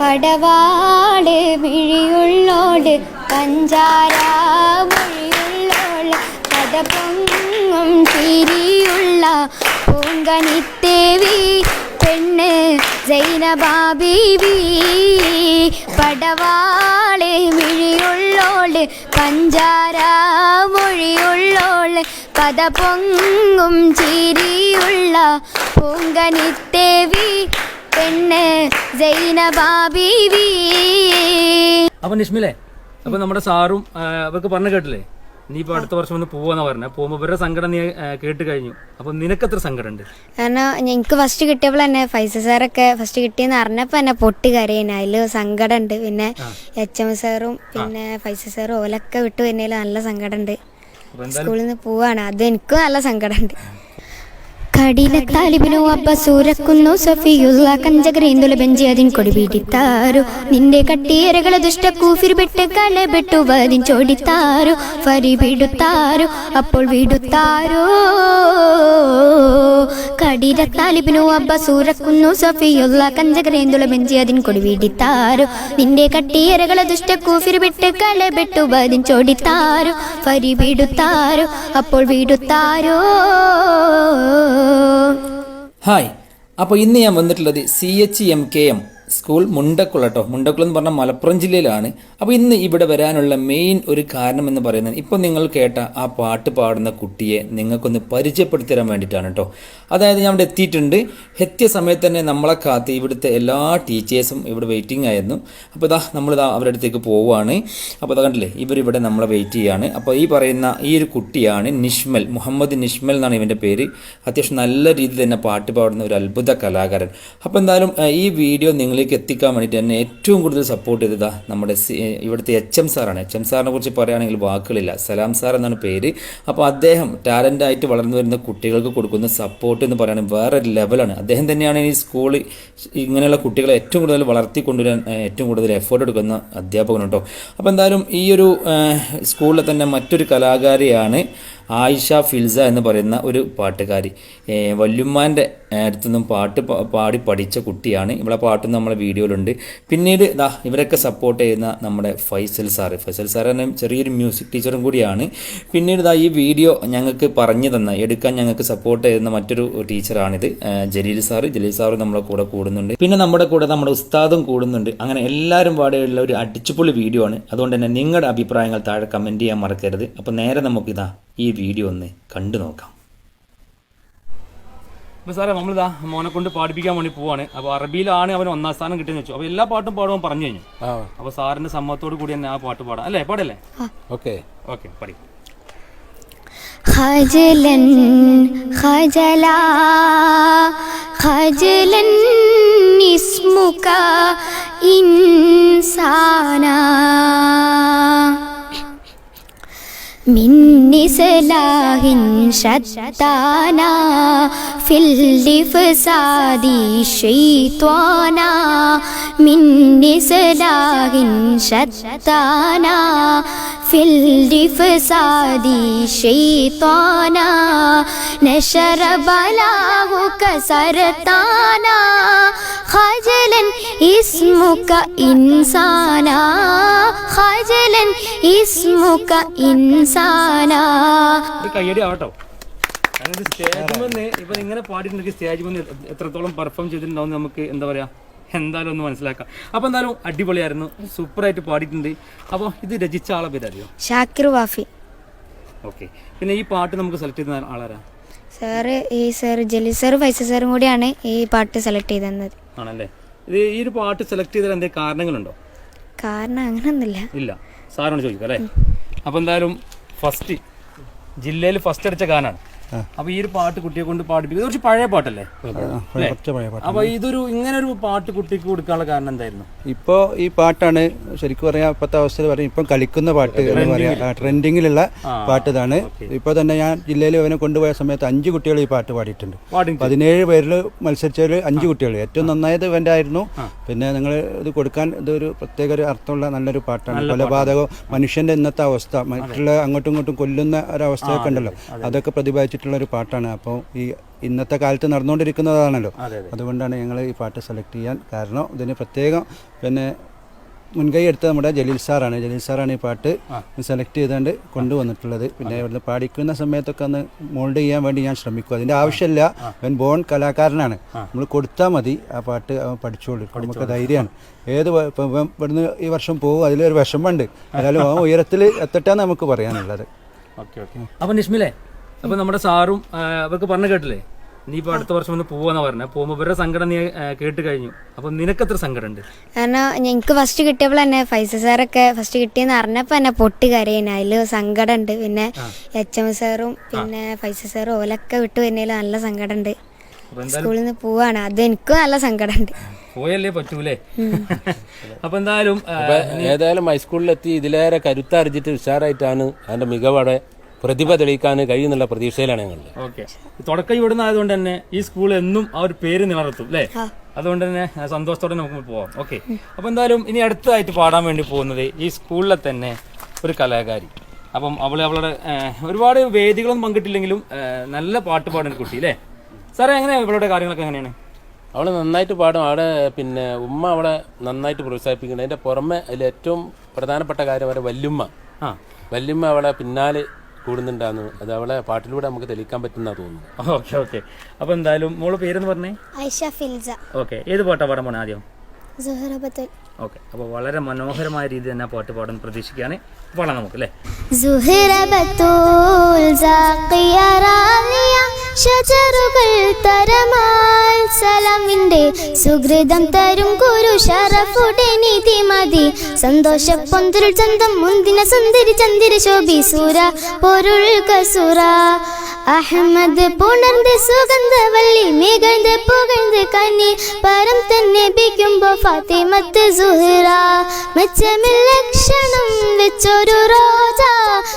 പടവാട് വിഴിയുള്ളോട് പഞ്ചാര മൊഴിയുള്ളോൾ കഥപൊങ്ങും തിരിയുള്ള പൂങ്കനിത്തേവി പെണ്ണ് ജൈനബാബീവി. പടവാൾ മിഴിയുള്ളോൾ പഞ്ചാര മൊഴിയുള്ളോൾ കഥ പൊങ്ങും ചിരിയുള്ള പൂങ്കനിത്തേവി പെണ്ണ് ജൈനബാബീവി അപ്പൊ നിഷ്മിലെ അപ്പൊ നമ്മുടെ സാറും അവർക്ക് പറഞ്ഞു കേട്ടില്ലേ? നീ ഇപ്പൊ അടുത്ത വർഷം ഒന്ന് പോവാന്ന് പറഞ്ഞ. പോകുമ്പോ ഇവരുടെ സങ്കടം നീ കേട്ട് കഴിഞ്ഞു. അപ്പൊ നിനക്ക് എത്ര സങ്കടം ഉണ്ട് കാരണം എനിക്ക് ഫസ്റ്റ് കിട്ടിയപ്പോൾ തന്നെ ഫൈസ സാറൊക്കെ ഫസ്റ്റ് കിട്ടിയെന്ന് അറിഞ്ഞപ്പോൾ എന്നെ പൊട്ടി കരയുന്ന. അതിൽ സങ്കടമുണ്ട്. പിന്നെ എച്ച് എം സാറും പിന്നെ ഫൈസ സാറും ഓലൊക്കെ വിട്ടു. വരുന്നതിൽ നല്ല സങ്കടമുണ്ട്. ഉണ്ട് സ്കൂളിൽ നിന്ന് പോവാണ്. അത് എനിക്കും നല്ല സങ്കടമുണ്ട്. കടിലെ താലിബിനു അബ്ബ സൂരക്കുന്നു സഫിയുള്ള കഞ്ചകരേന്തുല ബെഞ്ചി അതിൻ കൊടി പിടിത്താരു നിന്റെ കട്ടിയരകളെ ദുഷ്ട കൂഫിർ ബെട്ട് കല ബെട്ടുവതിൻ ചോടിത്താരു. ഫരി വിടുത്താരു അപ്പോൾ വിടുത്താരോ. കടിലെ താലിബിനു അബ്ബ സൂരക്കുന്നു സഫിയുള്ള കഞ്ചകരേന്തുല ബെഞ്ചി അതിൻ കൊടി പിടിത്താരു നിന്റെ കട്ടിയരകളെ ദുഷ്ട കൂഫിർ ബെട്ട് കല ബെട്ടുവതിൻ ചോടിത്താരു. ഫരി വിടുത്താരു അപ്പോൾ വിടുത്താരോ. ഹായ് അപ്പോൾ ഇന്ന് ഞാൻ വന്നിട്ടുള്ളത് C H M K M school Mundakkula കേട്ടോ മുണ്ടക്കുളം എന്ന് പറഞ്ഞാൽ മലപ്പുറം ജില്ലയിലാണ്. അപ്പോൾ ഇന്ന് ഇവിടെ വരാനുള്ള മെയിൻ ഒരു കാരണം എന്ന് പറയുന്നത് ഇപ്പോൾ നിങ്ങൾ കേട്ട ആ പാട്ട് പാടുന്ന കുട്ടിയെ നിങ്ങൾക്കൊന്ന് പരിചയപ്പെടുത്തി തരാൻ വേണ്ടിയിട്ടാണ് കേട്ടോ അതായത് ഞാൻ ഇവിടെ എത്തിയിട്ടുണ്ട്. എത്തിയ സമയത്ത് തന്നെ നമ്മളെ കാത്ത് ഇവിടുത്തെ എല്ലാ ടീച്ചേഴ്സും ഇവിടെ വെയിറ്റിംഗ് ആയിരുന്നു. അപ്പോൾ ഇതാ നമ്മളിതാ അവരുടെ അടുത്തേക്ക് പോവുകയാണ്. അപ്പോൾ അതാ കണ്ടില്ലേ ഇവരിവിടെ നമ്മളെ വെയിറ്റ് ചെയ്യുകയാണ്. അപ്പോൾ ഈ പറയുന്ന ഈ ഒരു കുട്ടിയാണ് നിഷ്മൽ മുഹമ്മദ് നിഷ്മൽ എന്നാണ് ഇവന്റെ പേര്. അത്യാവശ്യം നല്ല രീതിയിൽ തന്നെ പാട്ട് പാടുന്ന ഒരു അത്ഭുത കലാകാരൻ. അപ്പോൾ എന്തായാലും ഈ വീഡിയോ നിങ്ങളിലേക്ക് എത്തിക്കാൻ വേണ്ടിയിട്ട് എന്നെ ഏറ്റവും കൂടുതൽ സപ്പോർട്ട് ചെയ്തതാ നമ്മുടെ ഇവിടുത്തെ എച്ച് എം സാറാണ്. എച്ച് എം സാറിനെ കുറിച്ച് പറയുകയാണെങ്കിൽ വാക്കുകളില്ല. സലാം സാർ എന്നാണ് പേര്. അപ്പോൾ അദ്ദേഹം ടാലന്റ് ആയിട്ട് വളർന്നു വരുന്ന കുട്ടികൾക്ക് കൊടുക്കുന്ന സപ്പോർട്ട് എന്ന് പറയുന്നത് വേറെ ലെവലാണ് അദ്ദേഹം തന്നെയാണ് ഈ സ്കൂളിൽ ഇങ്ങനെയുള്ള കുട്ടികളെ ഏറ്റവും കൂടുതൽ വളർത്തിക്കൊണ്ടുവരാൻ ഏറ്റവും കൂടുതൽ എഫേർട്ട് എടുക്കുന്ന അധ്യാപകനുണ്ടോ അപ്പോൾ എന്തായാലും ഈ ഒരു സ്കൂളിലെ തന്നെ മറ്റൊരു കലാകാരിയാണ് ആയിഷ ഫിൽസ എന്ന് പറയുന്ന ഒരു പാട്ടുകാരി. വല്യുമ്മാന്റെ അടുത്തുനിന്നും പാട്ട് പാടി പഠിച്ച കുട്ടിയാണ്. ഇവിടെ പാട്ടും നമ്മളെ വീഡിയോയിലുണ്ട്. പിന്നീട് ദാ ഇവരൊക്കെ സപ്പോർട്ട് ചെയ്യുന്ന നമ്മുടെ ഫൈസൽ സാറ്. ഫൈസൽ സാർ തന്നെ ചെറിയൊരു മ്യൂസിക് ടീച്ചറും കൂടിയാണ്. പിന്നീട് ദാ ഈ വീഡിയോ ഞങ്ങൾക്ക് പറഞ്ഞു തന്ന എടുക്കാൻ ഞങ്ങൾക്ക് സപ്പോർട്ട് ചെയ്യുന്ന മറ്റൊരു ടീച്ചറാണിത് ജലീൽ സാറ്. ജലീൽ സാറ് നമ്മളെ കൂടെ കൂടുന്നുണ്ട്. പിന്നെ നമ്മുടെ കൂടെ നമ്മുടെ ഉസ്താദും കൂടുന്നുണ്ട്. അങ്ങനെ എല്ലാവരും പാടെയുള്ള ഒരു അടിച്ചുപൊളി വീഡിയോ ആണ്. അതുകൊണ്ട് തന്നെ നിങ്ങളുടെ അഭിപ്രായങ്ങൾ താഴെ കമന്റ് ചെയ്യാൻ മറക്കരുത്. അപ്പോൾ നേരെ നമുക്കിതാ ഈ വീഡിയോ ഒന്ന് കണ്ടു നോക്കാം അപ്പൊ സാറേ നമ്മളിതാ മോനെ കൊണ്ട് പാടിപ്പിക്കാൻ വേണ്ടി പോവാണ് അപ്പൊ അറബിയിലാണ് അവൻ ഒന്നാം സ്ഥാനം കിട്ടിയെന്ന് വെച്ചു അപ്പൊ എല്ലാ പാട്ടും പാടുവാൻ പറഞ്ഞു കഴിഞ്ഞു അപ്പൊ സാറിന്റെ സമ്മതത്തോട് കൂടി തന്നെ ആ പാട്ട് പാടാം അല്ലേ പാടല്ലേ ഓക്കെ ഓക്കെ പഠി خجلا خجلا خجلا اسمك إنسانا من نسلاه شتانا في الفساد شيطانا من نسلاه شتانا في الفساد شيطانا نشر بلاه كسرطانا خجلا اسمك إنسانا خجلا اسمك إنسانا ഒരു കയ്യടി ആവട്ടോ കാരണം സ്റ്റേജ് വന്ന് ഇപ്പൊ ഇങ്ങനെ പാടിയിട്ടുണ്ടെങ്കിൽ സ്റ്റേജ് വന്ന് എത്രത്തോളം പെർഫോം ചെയ്തിട്ടുണ്ടാവും നമുക്ക് എന്താ പറയാ എന്തായാലും ഒന്ന് മനസ്സിലാക്കാം. അപ്പൊ എന്തായാലും അടിപൊളിയായിരുന്നു. സൂപ്പറായിട്ട് പാടിയിട്ടുണ്ട്. അപ്പോൾ ഇത് രചിച്ച ആളെ പേരറിയോ ഷാക്കിർ വാഫി. ഓക്കെ പിന്നെ ഈ പാട്ട് നമുക്ക് സെലക്ട് ചെയ്ത ആളാരാ? സാറ് ഈ സാർ ജലീൽ സാർ ഫൈസ സാറും കൂടിയാണ് ഈ പാട്ട് സെലക്ട് ചെയ്ത് തന്നത് ആണല്ലേ? ഇത് ഈ ഒരു പാട്ട് സെലക്ട് ചെയ്തതിൽ എന്തെങ്കിലും കാരണങ്ങളുണ്ടോ? കാരണം അങ്ങനൊന്നുമില്ല. ഇല്ല. സാറിനോട് ചോദിക്കാം അല്ലേ? അപ്പൊ എന്തായാലും ഫസ്റ്റ് ജില്ലയിൽ ഫസ്റ്റ് അടിച്ച ഗാനാണ്. അപ്പൊ ഈ ഒരു പാട്ട് കുട്ടിയെ കൊണ്ട് പാടിപ്പിക്കുന്നത് കുറച്ച് പഴയ പാട്ടല്ലേ? അപ്പൊ ഇതൊരു ഇങ്ങനെ ഒരു പാട്ട് കുട്ടിക്ക് കൊടുക്കാനുള്ള കാരണം എന്തായിരുന്നു? ഇപ്പോ ഈ പാട്ടാണ് ശരിക്കും പറയാം ഇപ്പോഴത്തെ അവസ്ഥയിൽ പറയും ഇപ്പം കളിക്കുന്ന പാട്ട് എന്ന് പറയാം ട്രെൻഡിങ്ങിലുള്ള പാട്ട് ഇതാണ്. ഇപ്പൊ തന്നെ ഞാൻ ജില്ലയിൽ അവനെ കൊണ്ടുപോയ സമയത്ത് അഞ്ച് കുട്ടികൾ ഈ പാട്ട് പാടിയിട്ടുണ്ട്. പാടി പതിനേഴ് പേരിൽ മത്സരിച്ചവർ അഞ്ച് കുട്ടികൾ ഏറ്റവും നന്നായത് ഇവന്റെ ആയിരുന്നു പിന്നെ നിങ്ങൾ ഇത് കൊടുക്കാൻ ഇതൊരു പ്രത്യേക ഒരു അർത്ഥമുള്ള നല്ലൊരു പാട്ടാണ്. കൊലപാതകം മനുഷ്യന്റെ ഇന്നത്തെ അവസ്ഥ മറ്റുള്ള അങ്ങോട്ടും ഇങ്ങോട്ടും കൊല്ലുന്ന ഒരവസ്ഥയൊക്കെ ഉണ്ടല്ലോ. അതൊക്കെ പ്രതിപാദിച്ചിട്ട് എടുത്തിട്ടുള്ള ഒരു പാട്ടാണ്. അപ്പോൾ ഈ ഇന്നത്തെ കാലത്ത് നടന്നുകൊണ്ടിരിക്കുന്നതാണല്ലോ. അതെ അതെ. അതുകൊണ്ടാണ് ഞങ്ങൾ ഈ പാട്ട് സെലക്ട് ചെയ്യാൻ കാരണം ഇതിന് പ്രത്യേകം പിന്നെ മുൻകൈ എടുത്ത നമ്മുടെ ജലീൽ സാറാണ്. ജലീൽ സാറാണ് ഈ പാട്ട് സെലക്ട് ചെയ്തുകൊണ്ട് കൊണ്ടുവന്നിട്ടുള്ളത്. പിന്നെ ഇവിടുന്ന് പാടിക്കുന്ന സമയത്തൊക്കെ ഒന്ന് മോൾഡ് ചെയ്യാൻ വേണ്ടി ഞാൻ ശ്രമിക്കും. അതിന്റെ ആവശ്യമില്ല. അവൻ ബോൺ കലാകാരനാണ്. നമ്മൾ കൊടുത്താൽ മതി. ആ പാട്ട് അവൻ പഠിച്ചോളൂ നമുക്ക് ധൈര്യമാണ്. ഏത് ഇവിടുന്ന് ഈ വർഷം പോകും. അതിലൊരു വിഷമമുണ്ട്. ഏതായാലും അവൻ ഉയരത്തിൽ എത്തട്ടെന്ന് നമുക്ക് പറയാനുള്ളത്. Okay okay. അപ്പം നിഷ്മിലെ അപ്പൊ നമ്മുടെ സാറും അവർക്ക് പറഞ്ഞു കേട്ടില്ലേ? നീ ഇപ്പൊ അടുത്ത വർഷം ഒന്ന് പോവാന്ന് പറഞ്ഞ. പോകുമ്പോ ഇവരുടെ സങ്കടം നീ കേട്ട് കഴിഞ്ഞു. അപ്പൊ നിനക്ക് എത്ര സങ്കടം ഉണ്ട് കാരണം എനിക്ക് ഫസ്റ്റ് കിട്ടിയപ്പോൾ തന്നെ ഫൈസ സാറൊക്കെ ഫസ്റ്റ് കിട്ടിയെന്ന് അറിഞ്ഞപ്പോൾ എന്നെ പൊട്ടി കരയുന്ന സങ്കടം സങ്കടമുണ്ട്. പിന്നെ എച്ച് എം സാറും പിന്നെ ഫൈസ സാറും ഓലൊക്കെ വിട്ടു വരുന്നതിൽ നല്ല സങ്കടമുണ്ട്. ഉണ്ട് സ്കൂളിൽ നിന്ന് പോവാണ്. അത് എനിക്കും നല്ല സങ്കടമുണ്ട്. പോയല്ലേ പറ്റൂലേ? അപ്പൊ എന്തായാലും ഏതായാലും ഹൈസ്കൂളിലെത്തി ഇതിലേറെ കരുത്താർജിച്ച് ഉഷാറായിട്ടാണ് അതിന്റെ മികവടെ പ്രതിഭ തെളിയിക്കാൻ കഴിയുന്നുള്ള പ്രതീക്ഷയിലാണ് ഞങ്ങൾ. ഓക്കെ. തുടക്കം ഇവിടുന്ന് ആയതുകൊണ്ട് തന്നെ ഈ സ്കൂൾ എന്നും ആ ഒരു പേര് നിലനിർത്തും അല്ലേ? അതുകൊണ്ട് തന്നെ സന്തോഷത്തോടെ നമുക്ക് പോവാം. ഓക്കെ. അപ്പൊ എന്തായാലും ഇനി അടുത്തതായിട്ട് പാടാൻ വേണ്ടി പോകുന്നത് ഈ സ്കൂളിലെ തന്നെ ഒരു കലാകാരി. അപ്പം അവൾ അവളുടെ ഒരുപാട് വേദികളൊന്നും പങ്കിട്ടില്ലെങ്കിലും നല്ല പാട്ട് പാടുന്ന കുട്ടി അല്ലേ? സാറേ എങ്ങനെയാണ് ഇവളുടെ കാര്യങ്ങളൊക്കെ എങ്ങനെയാണ്? അവൾ നന്നായിട്ട് പാടും. അവിടെ പിന്നെ ഉമ്മ അവളെ നന്നായിട്ട് പ്രോത്സാഹിപ്പിക്കുന്നുണ്ട്. അതിന്റെ പുറമെ അതിൽ ഏറ്റവും പ്രധാനപ്പെട്ട കാര്യം അവരെ വല്യുമ്മ. ആ. വല്യുമ്മ അവളെ പിന്നാലെ കൂടുന്നുണ്ടാന്ന് അത് അവളെ പാട്ടിലൂടെ നമുക്ക് തെളിയിക്കാൻ പറ്റുന്ന തോന്നുന്നു. Okay okay. അപ്പൊ എന്തായാലും മോൾ പേരെന്ന് പറഞ്ഞേ? ഐഷ ഫിൽസ. ഓക്കെ. ഏത് പാട്ടാ പാടാൻ പോണേ ആദ്യം? സുഹറബത്തുൽ ഓക്കെ. അപ്പോൾ വളരെ മനോഹരമായ രീതി തന്നെ പാട്ട് പാടാൻ പ്രതീക്ഷിക്കുകയാണ്. പാടാം നമുക്ക് അല്ലേ? സുഹറബത്തുൽ സാഖിയ റാലിയ ഷജറുകൾ തരമാൽ സലാമിന്റെ സുഹൃതം തരും കുരു ഷറഫുടെ നീതി മതി. സന്തോഷ പൊന്തുരുൾ ചന്തം മുന്തിന സുന്ദരി ചന്ദിര ശോഭി സൂര പൊരുൾ കസുര അഹമ്മദ് പുണർന്ന് സുഗന്ധവല്ലി മികഴ്ന്ന് പുകഴ്ന്ന് കന്നി പരം തന്നെ ബിക്കുമ്പോ ഫാത്തിമത്ത് സുഹറ. മെച്ചമിൽ ലക്ഷണം വെച്ചൊരു റോജ.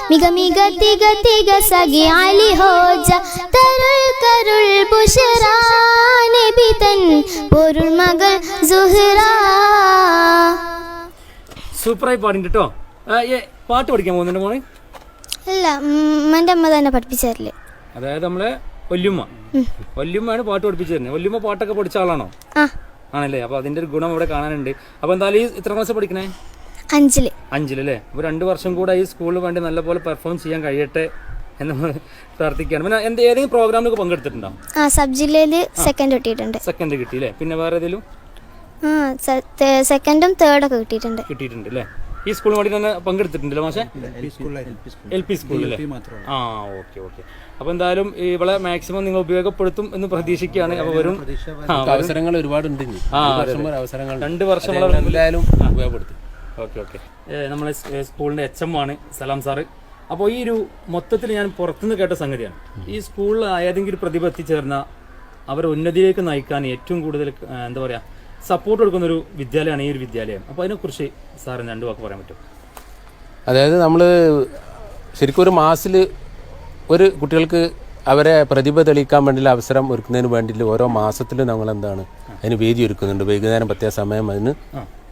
മിക മിക തിക തിക സഖി അലി ഹോജ. തരുൾ കരുൾ ബുഷറ നബി തൻ പൊരുൾ മകൾ സുഹറ. സൂപ്പറായി പാടിണ്ട് കേട്ടോ പാട്ട് പഠിക്കാൻ പോകുന്നുണ്ട് മോനെ അല്ല എന്റെ അമ്മ തന്നെ പഠിപ്പിച്ചതല്ലേ അതായത് നമ്മളെ വല്യമ്മ. വല്യമ്മയാണ് പാട്ട് പഠിപ്പിച്ചു തരുന്നത് വല്യമ്മ പാട്ടൊക്കെ പഠിച്ച ആളാണോ? ആണല്ലേ? അപ്പൊ അതിന്റെ ഒരു ഗുണം ഇവിടെ കാണാനുണ്ട്. അപ്പൊ എന്തായാലും ഈ ഇത്ര ക്ലാസ് പഠിക്കണേ? അഞ്ചിൽ. അഞ്ചിലല്ലേ? അപ്പൊ രണ്ടു വർഷം കൂടെ ഈ സ്കൂളിൽ വേണ്ടി നല്ലപോലെ പെർഫോം ചെയ്യാൻ കഴിയട്ടെ എന്ന് പ്രാർത്ഥിക്കുകയാണ്. പിന്നെ എന്ത് ഏതെങ്കിലും പ്രോഗ്രാമിലൊക്കെ പങ്കെടുത്തിട്ടുണ്ടോ? ആ സബ് ജില്ലയിൽ സെക്കൻഡ് കിട്ടിയിട്ടുണ്ട്. സെക്കൻഡ് കിട്ടിയില്ലേ പിന്നെ വേറെ ഏതെങ്കിലും? സെക്കൻഡും തേർഡൊക്കെ കിട്ടിയിട്ടുണ്ട്. കിട്ടിയിട്ടുണ്ട് അല്ലേ? ഈ സ്കൂളിന് വേണ്ടി തന്നെ പങ്കെടുത്തിട്ടുണ്ടല്ലോ മാഷെ? എൽ പി സ്കൂളിൽ ആ ഓക്കെ ഓക്കെ. അപ്പൊ എന്തായാലും ഇവളെ മാക്സിമം നിങ്ങൾ ഉപയോഗപ്പെടുത്തും എന്ന് പ്രതീക്ഷിക്കുകയാണ്. അപ്പൊ വരും. അവസരങ്ങൾ ഒരുപാട് ഉണ്ട് ആ, വർഷം അവസരങ്ങൾ രണ്ട് വർഷം എന്തായാലും ഉപയോഗപ്പെടുത്തും. Okay okay. നമ്മളെ സ്കൂളിന്റെ എച്ച് എം ആണ് സലാം സാറ്. അപ്പോൾ ഈ ഒരു മൊത്തത്തിൽ ഞാൻ പുറത്തുനിന്ന് കേട്ട സംഗതിയാണ്. ഈ സ്കൂളിൽ ഏതെങ്കിലും പ്രതിഭ എത്തിച്ചേർന്ന അവരെ ഉന്നതിയിലേക്ക് നയിക്കാൻ ഏറ്റവും കൂടുതൽ എന്താ പറയാ സപ്പോർട്ട് കൊടുക്കുന്ന ഒരു വിദ്യാലയമാണ് ഈ ഒരു വിദ്യാലയം. അപ്പോൾ അതിനെക്കുറിച്ച് സാറിന് രണ്ട് വാക്ക് പറയാൻ പറ്റും. അതായത് നമ്മൾ ശരിക്കും ഒരു മാസിൽ ഒരു കുട്ടികൾക്ക് അവരെ പ്രതിഭ തെളിയിക്കാൻ വേണ്ടിയുള്ള അവസരം ഒരുക്കുന്നതിന് വേണ്ടിയിട്ട് ഓരോ മാസത്തിലും നമ്മൾ എന്താണ് അതിന് വേദി ഒരുക്കുന്നുണ്ട്. വൈകുന്നേരം പ്രത്യേക സമയം അതിന്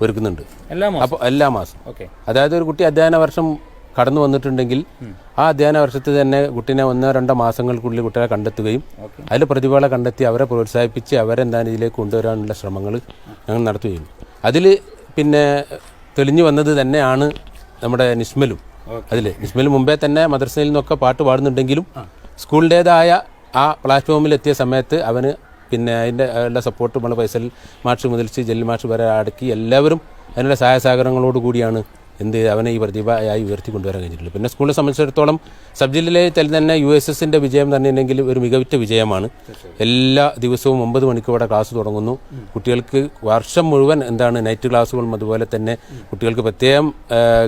ഒരുക്കുന്നുണ്ട്. എല്ലാ മാസം അപ്പോൾ എല്ലാ മാസം ഓക്കെ. അതായത് ഒരു കുട്ടി അധ്യയന വർഷം കടന്നു വന്നിട്ടുണ്ടെങ്കിൽ ആ അധ്യയന വർഷത്തിൽ തന്നെ കുട്ടീനെ ഒന്നോ രണ്ടോ മാസങ്ങൾക്കുള്ളിൽ കുട്ടികളെ കണ്ടെത്തുകയും അതിൽ പ്രതിഭകളെ കണ്ടെത്തി അവരെ പ്രോത്സാഹിപ്പിച്ച് അവരെന്താണ് ഇതിലേക്ക് കൊണ്ടുവരാനുള്ള ശ്രമങ്ങൾ ഞങ്ങൾ നടത്തുകയും അതിൽ പിന്നെ തെളിഞ്ഞു വന്നത് തന്നെയാണ് നമ്മുടെ നിസ്മലും അതിൽ നിസ്മൽ മുമ്പേ തന്നെ മദ്രസയിൽ നിന്നൊക്കെ പാട്ട് പാടുന്നുണ്ടെങ്കിലും സ്കൂളിന്റേതായ ആ പ്ലാറ്റ്ഫോമിൽ എത്തിയ സമയത്ത് അവന് പിന്നെ അതിന്റെ എല്ലാ സപ്പോർട്ടും നമ്മൾ ഫൈസൽ മാർച്ച് മുതൽച്ച് ജെല്ലി മാർച്ച് വരെ അടക്കി എല്ലാവരും അതിനുള്ള സഹായ സഹകരണങ്ങളോട് കൂടിയാണ് എന്ത് അവനെ ഈ പ്രതിഭയായി ഉയർത്തി കൊണ്ടുവരാൻ കഴിഞ്ഞിട്ടുള്ളത് പിന്നെ സ്കൂളിനെ സംബന്ധിച്ചിടത്തോളം സബ് ജില്ലയിൽ തന്നെ യു എസ് എസിന്റെ വിജയം തന്നെയുണ്ടെങ്കിൽ ഒരു മികവിറ്റ വിജയമാണ്. എല്ലാ ദിവസവും ഒമ്പത് മണിക്ക് ഇവിടെ ക്ലാസ് തുടങ്ങുന്നു. കുട്ടികൾക്ക് വർഷം മുഴുവൻ എന്താണ് നൈറ്റ് ക്ലാസ്സുകളും അതുപോലെ തന്നെ കുട്ടികൾക്ക് പ്രത്യേകം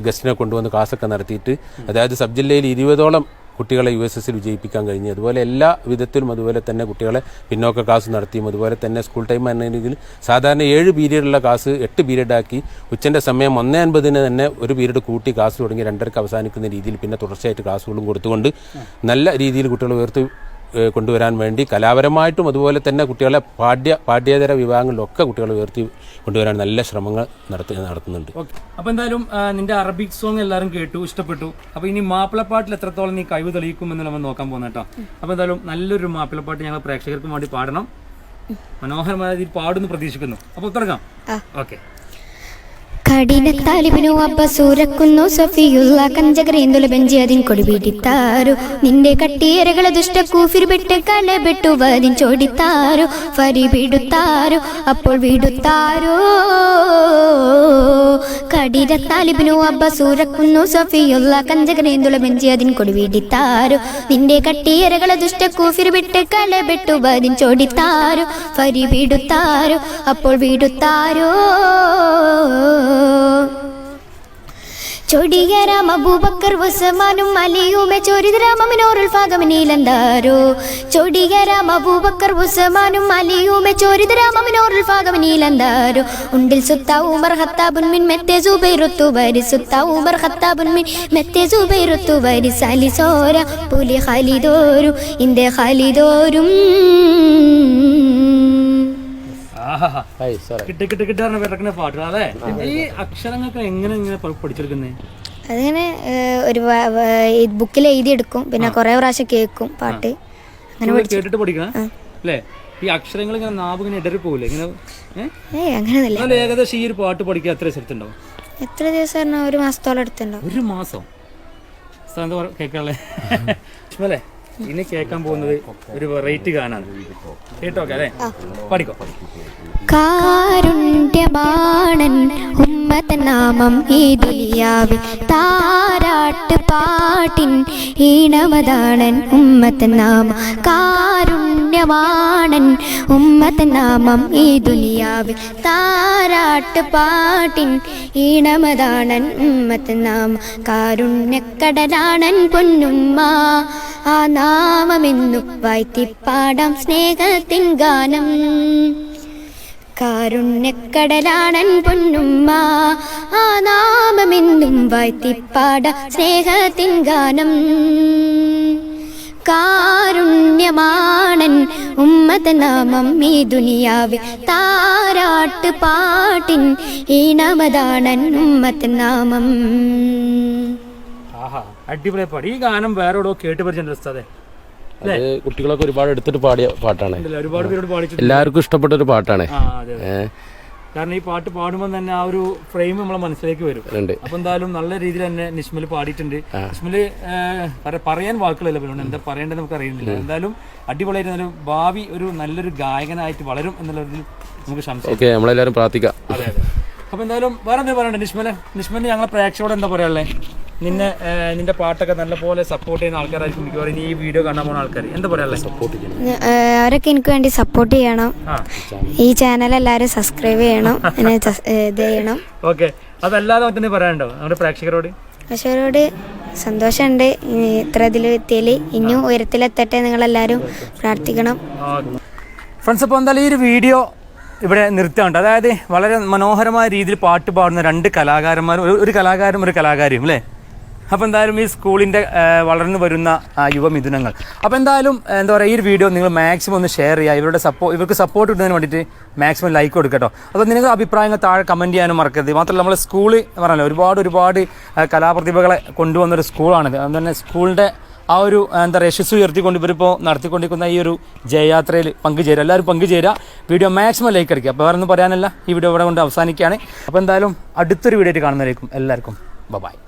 ഗസ്റ്റിനെ കൊണ്ടുവന്ന് ക്ലാസ്സൊക്കെ നടത്തിയിട്ട് അതായത് സബ് ജില്ലയിൽ ഇരുപതോളം കുട്ടികളെ യു എസ് എസിൽ വിജയിപ്പിക്കാൻ കഴിഞ്ഞു അതുപോലെ എല്ലാ വിധത്തിലും അതുപോലെ തന്നെ കുട്ടികളെ പിന്നോക്ക ക്ലാസ് നടത്തിയും അതുപോലെ തന്നെ സ്കൂൾ ടൈം എന്നെങ്കിൽ സാധാരണ ഏഴ് പീരീഡുള്ള ക്ലാസ് എട്ട് പീരീഡാക്കി ഉച്ചന്റെ സമയം ഒന്നേ അൻപതിന് തന്നെ ഒരു പീരീഡ് കൂട്ടി ക്ലാസ് തുടങ്ങി രണ്ടരക്ക് അവസാനിക്കുന്ന രീതിയിൽ പിന്നെ തുടർച്ചയായിട്ട് ക്ലാസ്സുകളും കൊടുത്തുകൊണ്ട് നല്ല രീതിയിൽ കുട്ടികൾ ഉയർത്തി കൊണ്ടുവരാൻ വേണ്ടി കലാപരമായിട്ടും അതുപോലെ തന്നെ കുട്ടികളെ പാഠ്യ പാഠ്യേതര വിഭാഗങ്ങളിലൊക്കെ കുട്ടികളെ ഉയർത്തി കൊണ്ടുവരാൻ നല്ല ശ്രമങ്ങൾ നടത്തി നടത്തുന്നുണ്ട്. ഓക്കെ. അപ്പം എന്തായാലും നിന്റെ അറബിക് സോങ് എല്ലാവരും കേട്ടു ഇഷ്ടപ്പെട്ടു. അപ്പോൾ ഇനി മാപ്പിളപ്പാട്ടിൽ എത്രത്തോളം നീ കഴിവ് തെളിയിക്കും എന്ന് നമ്മൾ നോക്കാൻ പോകുന്ന കേട്ടോ. അപ്പം എന്തായാലും നല്ലൊരു മാപ്പിളപ്പാട്ട് ഞങ്ങൾ പ്രേക്ഷകർക്ക് വേണ്ടി പാടണം. മനോഹരമായ രീതിയിൽ പാടുന്നു പ്രതീക്ഷിക്കുന്നു. അപ്പോൾ തുടങ്ങാം ഓക്കെ. കഠിനത്താലിബിനു അബ്ബസൂരക്കുന്നു സഫിയുള്ള കഞ്ചകരേന്തുല ബെഞ്ചി അതിൻ കൊടിപിടിത്താരു നിന്റെ കട്ടിയരകളെ ദുഷ്ട കൂഫിർ ബെട്ട് കല ബെട്ടു വതിൻ ചോടിത്താരു. ഫരി വിടുത്താരു അപ്പോൾ വിടുത്താരോ. കഠിനത്താലിബിനു അബ്ബസൂരക്കുന്നു സഫിയുള്ള കഞ്ചകരേന്തുല ബെഞ്ചി അതിൻ കൊടിപിടിത്താരു നിന്റെ കട്ടിയരകളെ ദുഷ്ട കൂഫിർ ബെട്ട് കല ബെട്ടു വതിൻ ചോടിത്താരു. ഫരി വിടുത്താരു അപ്പോൾ വിടുത്താരോ. ചൊടിയരാം അബൂബക്കർ ഉസ്മാനും അലിയുമെ ചോരിതരാമമിനോറുൽ ഫാഗമനീലന്താരോ ചൊടിയരാം അബൂബക്കർ ഉസ്മാനും അലിയുമെ ചോരിതരാമമിനോറുൽ ഫാഗമനീലന്താരോ ഉണ്ടിൽ സുത്ത ഉമർ മിൻ മെത്തെ സുബൈറുത്തു വരി സുത്ത ഉമർ മിൻ മെത്തെ സുബൈറുത്തു വരി സലിസോര പുലി ഖാലിദോരു ഇന്തെ ഖാലിദോരും കിട്ടി കിട്ടി കിട്ടി പറഞ്ഞ പിറക്കുന്ന പാട്ടുകൾ അല്ലേ? ഈ അക്ഷരങ്ങൾക്ക് എങ്ങനെ ഇങ്ങനെ പഠിച്ചെടുക്കുന്നേ അതിങ്ങനെ ഒരു വ- എഴുതി എടുക്കും ബുക്കിൽ എഴുതിയെടുക്കും. പിന്നെ കുറെ പ്രാവശ്യം കേൾക്കും പാട്ട്. അങ്ങനെ കേട്ടിട്ട് പഠിക്കണം? അല്ലേ? ഈ അക്ഷരങ്ങൾ ഇങ്ങനെ നാവ് ഇങ്ങനെ ഇടറി പോകില്ലേ ഇങ്ങനെ ഏകദേശം ഈ ഒരു പാട്ട് പഠിക്കാൻ എത്ര സ്ഥലത്തുണ്ടാവും എത്ര ദിവസം ഒരു മാസത്തോളം എടുത്തുണ്ടാവും ഒരു മാസം? സാർ ഇനി കേൾക്കാൻ പോകുന്നത് ഒരു വെറൈറ്റി ഗാനാണ്. കേട്ടോ അതെ പഠിക്കോ. കാരുണ്യമാണൻ ഉമ്മത്തൻ നാമം ഈ ദുനിയാവിൽ താരാട്ട് പാട്ടിൻ ഈണമതാണൻ ഉമ്മത്തൻ നാമം. കാരുണ്യമാണൻ ഉമ്മത്ത് നാമം ഈ ദുനിയാവിൽ താരാട്ട് പാട്ടിൻ ഈണമതാണൻ. ഉമ്മത്ത് നാമം കാരുണ്യക്കടലാണൻ പൊന്നുമ്മ. ആ നാമമെന്നു വായ്ത്തിപ്പാടാം സ്നേഹത്തിൻ ഗാനം. കാരുണ്യക്കടലാണൻ പൊന്നുമ്മ. ആ നാമമെന്നും വായ്ത്തിപ്പാട സ്നേഹത്തിൻ ഗാനം. കാരുണ്യമാണൻ ഉമ്മത നാമം ഈ ദുനിയാവിൽ താരാട്ട് പാട്ടിൻ ഈണമതാണൻ ഉമ്മത നാമം. ആഹാ അടിപൊളി പാടി ഈ ഗാനം വേറെ എവിടെയോ കേട്ട് അത് കുട്ടികളൊക്കെ ഒരുപാട് എടുത്തിട്ട് പാടിയ പാട്ടാണ്. ഒരുപാട് പേരോട് എല്ലാവർക്കും ഇഷ്ടപ്പെട്ട ഒരു പാട്ടാണ്. ആ അതെ അതെ. ഏഹ് കാരണം ഈ പാട്ട് പാടുമ്പോൾ തന്നെ ആ ഒരു ഫ്രെയിം നമ്മളെ മനസ്സിലേക്ക് വരും. അപ്പൊ എന്തായാലും നല്ല രീതിയിൽ തന്നെ നിഷ്മൽ പാടിയിട്ടുണ്ട്. നിഷ്മൽ പറയാൻ വാക്കുകളല്ല പിന്നെ. എന്താ പറയേണ്ടത് നമുക്ക് അറിയുന്നില്ല. എന്തായാലും അടിപൊളിയായിട്ട് ഭാവി ഒരു നല്ലൊരു ഗായകനായിട്ട് വളരും എന്നുള്ളതിൽ നമുക്ക് സംശയം. നമ്മളെല്ലാവരും പ്രാർത്ഥിക്കാം. അതെ അതെ. അപ്പൊ എന്തായാലും വേറെ എന്തെങ്കിലും പറയണ്ടേ? നിഷ്മല നിഷ്മലിന് ഞങ്ങളെ പ്രേക്ഷകരോട് എന്താ പറയാനുള്ളത് നിന്നെ നിന്റെ പാട്ടൊക്കെ നല്ലപോലെ സപ്പോർട്ട് ചെയ്യുന്ന ആൾക്കാരായിരിക്കും മിക്കവാറും. ഈ വീഡിയോ കാണാൻ പോകുന്ന ആൾക്കാർ എന്താ പറയാനുള്ളത് സപ്പോർട്ട് ചെയ്യണം. അവരൊക്കെ എനിക്ക് വേണ്ടി സപ്പോർട്ട് ചെയ്യണം. ഈ ചാനൽ എല്ലാവരും സബ്സ്ക്രൈബ് ചെയ്യണം. എന്നെ സസ്- ഇത് ചെയ്യണം. ഓക്കെ അതല്ലാതെ തന്നെ പറയാനുണ്ടോ നമ്മുടെ പ്രേക്ഷകരോട്? പ്രേക്ഷകരോട് സന്തോഷമുണ്ട്. ഇത്ര ഇതിൽ എത്തിയാൽ ഇനിയും ഉയരത്തിലെത്തട്ടെ നിങ്ങളെല്ലാവരും പ്രാർത്ഥിക്കണം. ഫ്രണ്ട്സ് അപ്പോൾ എന്തായാലും ഈ ഒരു വീഡിയോ ഇവിടെ നിർത്തുണ്ട് അതായത് വളരെ മനോഹരമായ രീതിയിൽ പാട്ട് പാടുന്ന രണ്ട് കലാകാരന്മാരും ഒരു- കലാകാരനും ഒരു കലാകാരിയും അല്ലേ? അപ്പോൾ എന്തായാലും ഈ സ്കൂളിന്റെ വളർന്നു വരുന്ന യുവമിഥുനങ്ങൾ അപ്പോൾ എന്തായാലും എന്താ പറയുക ഈ ഒരു വീഡിയോ നിങ്ങൾ മാക്സിമം ഒന്ന് ഷെയർ ചെയ്യുക. ഇവരുടെ സപ്പോ ഇവർക്ക് സപ്പോർട്ട് കിട്ടുന്നതിന് വേണ്ടിയിട്ട് മാക്സിമം ലൈക്ക് കൊടുക്കുക കേട്ടോ അപ്പോൾ നിങ്ങൾക്ക് അഭിപ്രായങ്ങൾ താഴെ കമന്റ് ചെയ്യാനും മറക്കരുത്. മാത്രമല്ല നമ്മൾ സ്കൂളിൽ പറഞ്ഞല്ലോ ഒരുപാട് ഒരുപാട് കലാപ്രതിഭകളെ കൊണ്ടുവന്നൊരു സ്കൂളാണിത്. അതുകൊണ്ട് തന്നെ സ്കൂളിന്റെ ആ ഒരു എന്താ പറയുക യശസ് ഉയർത്തിക്കൊണ്ട് ഇവരിപ്പോൾ നടത്തിക്കൊണ്ടിരിക്കുന്ന ഈ ഒരു ജയയാത്രയിൽ പങ്കുചേരുക. എല്ലാവരും പങ്കുചേരുക. വീഡിയോ മാക്സിമം ലൈക്ക് അടിക്കുക. അപ്പോൾ വേറെ ഒന്നും പറയാനല്ല. ഈ വീഡിയോ ഇവിടെ കൊണ്ട് അവസാനിക്കുകയാണ്. അപ്പോൾ എന്തായാലും അടുത്തൊരു വീഡിയോ ആയിട്ട് കാണുന്നതായിരിക്കും എല്ലാവർക്കും. ബൈ